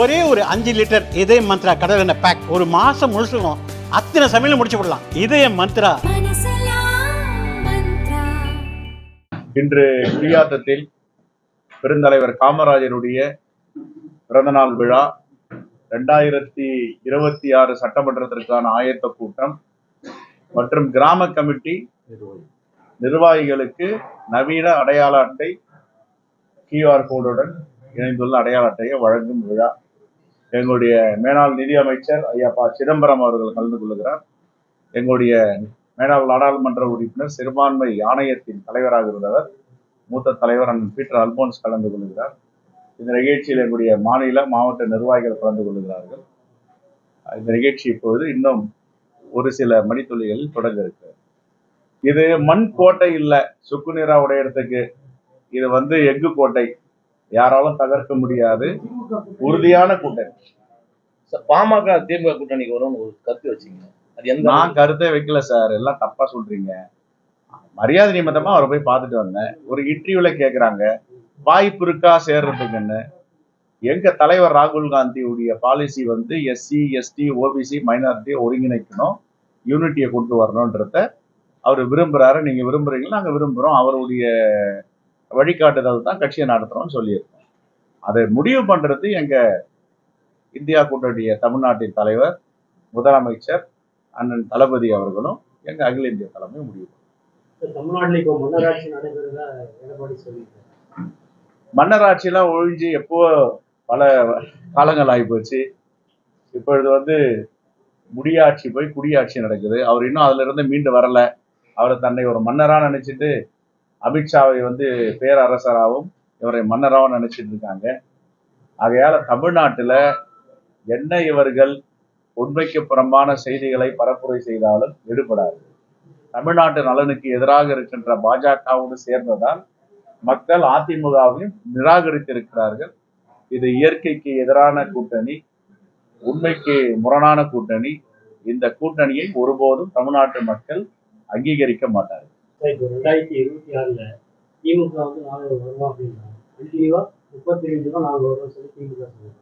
ஒரே ஒரு அஞ்சு லிட்டர் இதய மந்த்ரா கடல் எண்ணெய் பேக் ஒரு மாசம் முழுசுக்கும் அத்தனை சமையல முடிச்சு விடலாம். இதய மந்த்ரா. இன்று குடியாத்தத்தில் பெருந்தலைவர் காமராஜருடைய பிறந்தநாள் விழா. ரெண்டாயிரத்தி இருபத்தி ஆறு சட்டமன்றத்திற்கான ஆயத்த கூட்டம் மற்றும் கிராம கமிட்டி நிர்வாகிகளுக்கு நவீன அடையாள அட்டை கியூஆர் கோடுடன் இணைந்துள்ள அடையாள அட்டையை வழங்கும் விழா. எங்களுடைய மேனாள் நிதி அமைச்சர் ஐயா ப சிதம்பரம் அவர்கள் கலந்து கொள்கிறார். எங்களுடைய மேனாள் நாடாளுமன்ற உறுப்பினர் சிறுபான்மை ஆணையத்தின் தலைவராக இருந்தவர் மூத்த தலைவர் அண்ணன் பீட்டர் அல்போன்ஸ் கலந்து கொள்கிறார். இந்த நிகழ்ச்சியில் எங்களுடைய மாநில மாவட்ட நிர்வாகிகள் கலந்து கொள்கிறார்கள். இந்த நிகழ்ச்சி இப்பொழுது இன்னும் ஒரு சில மணித்துளிகளில் தொடங்க இருக்கு இது மண் கோட்டை இல்லை சுக்குநீரா உடையறதுக்கு. இது வந்து எஃகு கோட்டை. யாராலும் தகர்க்க முடியாது. உறுதியான கூட்டணி. பாமக திமுக கூட்டணிக்கு வரும்னு ஒரு கருத்து வச்சீங்க அது எந்த நான் கருத்தே வைக்கல சார். எல்லாம் தப்பா சொல்றீங்க. மரியாதை நிமித்தமா அவரை போய் பார்த்துட்டு வந்தேன். ஒரு இன்டர்வியூல கேக்குறாங்க. வாய்ப்பு இருக்கா சேர்றதுக்குன்னு. எங்க தலைவர் ராகுல் காந்தியுடைய பாலிசி வந்து எஸ்சி எஸ்டி ஓபிசி மைனாரிட்டியை ஒருங்கிணைக்கணும். யூனிட்டியை கொண்டு வரணுன்றத அவர் விரும்புறாரு. நீங்க விரும்புறீங்களா? நாங்க விரும்புறோம். அவருடைய வழிகாட்டுதல் தான் கட்சியை நடத்துறோம்னு சொல்லியிருக்கோம் அதை முடிவு பண்றது எங்க இந்தியா கூட்டணிய தமிழ்நாட்டின் தலைவர் முதலமைச்சர் அண்ணன் தளபதி அவர்களும் எங்க அகில இந்திய தலைமை முடிவு. தமிழ்நாட்டில் இப்போ மன்னராட்சி நடைபெறுதா எடப்பாடி சொல்லியிருக்காரு. மன்னராட்சியெல்லாம் ஒழிஞ்சு எப்போ பல காலங்கள் ஆகி போச்சு இப்பொழுது வந்து முடியாட்சி போய் குடியாட்சி நடக்குது. அவர் இன்னும் அதுல இருந்து மீண்டு வரல. அவர் தன்னை ஒரு மன்னரா நினைச்சிட்டு அமித்ஷாவை வந்து பேரரசராகவும் இவரை மன்னராகவும் நினைச்சிட்டு இருக்காங்க. ஆகையால தமிழ்நாட்டுல என்ன இவர்கள் உண்மைக்கு புறம்பான செய்திகளை பரப்புரை செய்தாலும் ஈடுபடாது தமிழ்நாட்டு நலனுக்கு எதிராக இருக்கின்ற பாஜகவோடு சேர்ந்ததால் மக்கள் அதிமுகவையும் நிராகரித்திருக்கிறார்கள். இது இயற்கைக்கு எதிரான கூட்டணி உண்மைக்கு முரணான கூட்டணி. இந்த கூட்டணியை ஒருபோதும் தமிழ்நாட்டு மக்கள் அங்கீகரிக்க மாட்டார்கள். இப்போ ரெண்டாயிரத்தி இருபத்தி ஆறுல திமுக வந்து நாங்கள் வருவோம் அப்படின்னா கண்டினியூவா முப்பத்தி ரெண்டு தான் நாங்கள் வருவோம் சொல்லி திமுக சொல்லுவோம்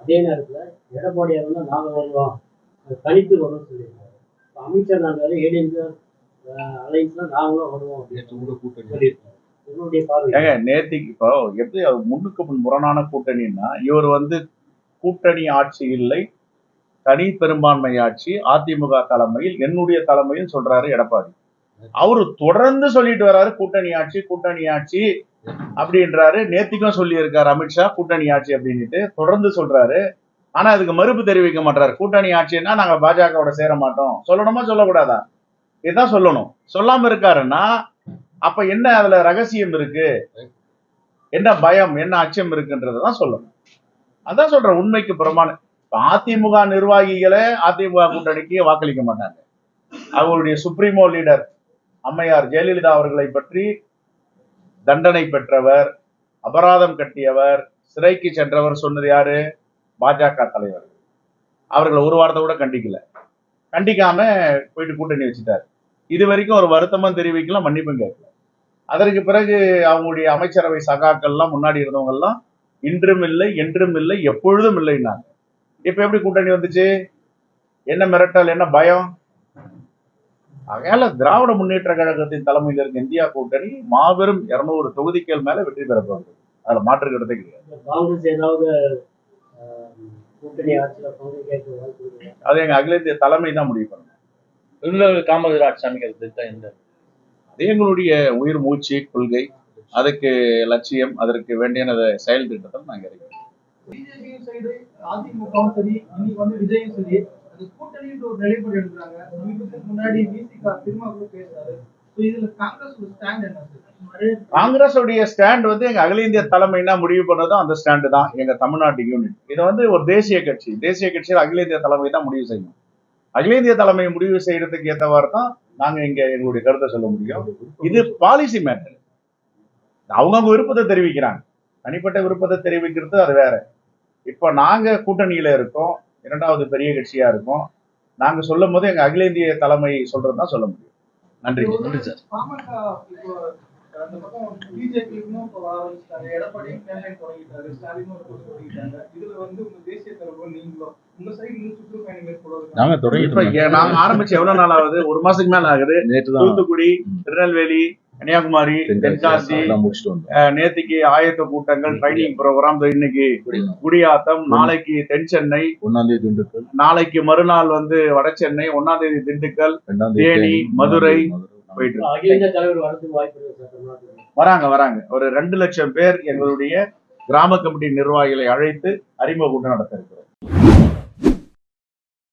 அதே நேரத்துல எடப்பாடியார் வந்து வருவோம் அது தனித்து வருவோம் சொல்லியிருக்காரு. இப்போ அமித்ஷா நாங்கள் ஏடிஎம்கே அலைன்ஸ்ல நாங்களும் வருவோம் அப்படின்னு பார்வை ஏங்க நேத்திக்கு இப்போ எப்படி அது முன்னுக்கு முன் முரணான கூட்டணின்னா இவர் வந்து கூட்டணி ஆட்சி இல்லை தனி பெரும்பான்மை ஆட்சி அதிமுக தலைமையில் என்னுடைய தலைமையில் சொல்றாரு எடப்பாடி. அவரு தொடர்ந்து சொல்லிட்டு வர்றாரு கூட்டணி ஆட்சி கூட்டணி ஆட்சி அப்படின்றாரு. நேத்திக்கும் சொல்லியிருக்காரு அமித்ஷா கூட்டணி ஆட்சி அப்படின்னுட்டு தொடர்ந்து சொல்றாரு. ஆனா அதுக்கு மறுப்பு தெரிவிக்க மாட்டாரு. கூட்டணி ஆட்சின்னா நாங்க பாஜகவோட சேர மாட்டோம். சொல்லணுமா சொல்லக்கூடாதா? இதுதான் சொல்லணும். சொல்லாம இருக்காருன்னா அப்ப என்ன அதுல ரகசியம் இருக்கு? என்ன பயம் என்ன அச்சம் இருக்குன்றதான் சொல்லணும். அதான் சொல்றேன் உண்மைக்கு பிரமாணம் இப்ப அதிமுக நிர்வாகிகளே அதிமுக கூட்டணிக்கு வாக்களிக்க மாட்டாங்க. அவங்களுடைய சுப்ரீமோ லீடர் அம்மையார் ஜெயலலிதா அவர்களை பற்றி தண்டனை பெற்றவர் அபராதம் கட்டியவர் சிறைக்கு சென்றவர் சொன்னது யாரு? பாஜக தலைவர். அவர்களை ஒரு வாரத்தை கூட கண்டிக்கல. கண்டிக்காம போயிட்டு கூட்டணி வச்சுட்டார். இது வரைக்கும் ஒரு வருத்தமும் தெரிவிக்கல மன்னிப்பும் கேட்கல. அதற்கு பிறகு அவங்களுடைய அமைச்சரவை சகாக்கள்லாம் முன்னாடி இருந்தவங்கெல்லாம் இன்றும் இல்லை என்றும் இல்லை எப்பொழுதும் இல்லைன்னாங்க. இப்ப எப்படி கூட்டணி வந்துச்சு? என்ன மிரட்டல் என்ன பயம்? ஆகையால திராவிட முன்னேற்ற கழகத்தின் தலைமையில் இருக்க இந்தியா கூட்டணி மாபெரும் இருநூறு தொகுதிகள் மேல வெற்றி பெற போகுது. அதுல மாற்று கருத்தே கிடையாது. காங்கிரஸ் ஏதாவது? அது எங்க அகில இந்திய தலைமை தான் முடிவு பண்ணணும். விருதுநகர் காமராஜ் சாமிக்கு திட்டம் எந்த அது எங்களுடைய உயிர் மூச்சு கொள்கை அதுக்கு லட்சியம் அதற்கு வேண்டியனதை செயல் திட்டத்தை நாங்க இருக்கிறோம் பிஜேபியும் வந்து காங்கிரஸ் ஸ்டாண்ட் உடைய ஸ்டாண்ட் வந்து எங்க அகில இந்திய தலைமைனா முடிவு பண்ணதும் அந்த ஸ்டாண்டு தான். எங்க தமிழ்நாட்டு யூனிட் இது வந்து ஒரு தேசிய கட்சி. தேசிய கட்சியில் அகில இந்திய தலைமை தான் முடிவு செய்யும். அகில இந்திய தலைமை முடிவு செய்யறதுக்கு ஏற்றவாறு தான் நாங்க இங்க எங்களுடைய கருத்தை சொல்ல முடியும். இது பாலிசி மேட்டர் அவங்கவுங்க விருப்பத்தை தெரிவிக்கிறாங்க. தனிப்பட்ட விருப்பத்தை தெரிவிக்கிறது அது வேற. இப்போ நாங்க கூட்டணியில இருக்கோம். இரண்டாவது பெரிய கட்சியா இருக்கோம். நாங்க சொல்லும் போது எங்க அகில இந்திய தலைமை சொல்றது தான் சொல்ல முடியும். நன்றி. நன்றி சார் நாங்க ஆரம்பிச்சு எவ்வளவு நாள் ஆகுது? ஒரு மாசத்துக்கு மேல ஆகுது. நேற்று தான். தூத்துக்குடி திருநெல்வேலி கன்னியாகுமரி தென்காசி நேத்திக்கு ஆயத்த கூட்டங்கள் ட்ரைனிங் ப்ரோக்ராம் இன்னைக்கு. குடியாத்தம். நாளைக்கு தென் சென்னை ஒன்னாம் தேதி திண்டுக்கல். நாளைக்கு மறுநாள் வந்து வட சென்னை ஒன்னாம் தேதி திண்டுக்கல் தேனி, மதுரை, வராங்க வராங்க. ஒரு ரெண்டு லட்சம் பேர் எங்களுடைய கிராம கமிட்டி நிர்வாகிகளை அழைத்து அறிமுக கூட்டம் நடத்த இருக்கிறோம்.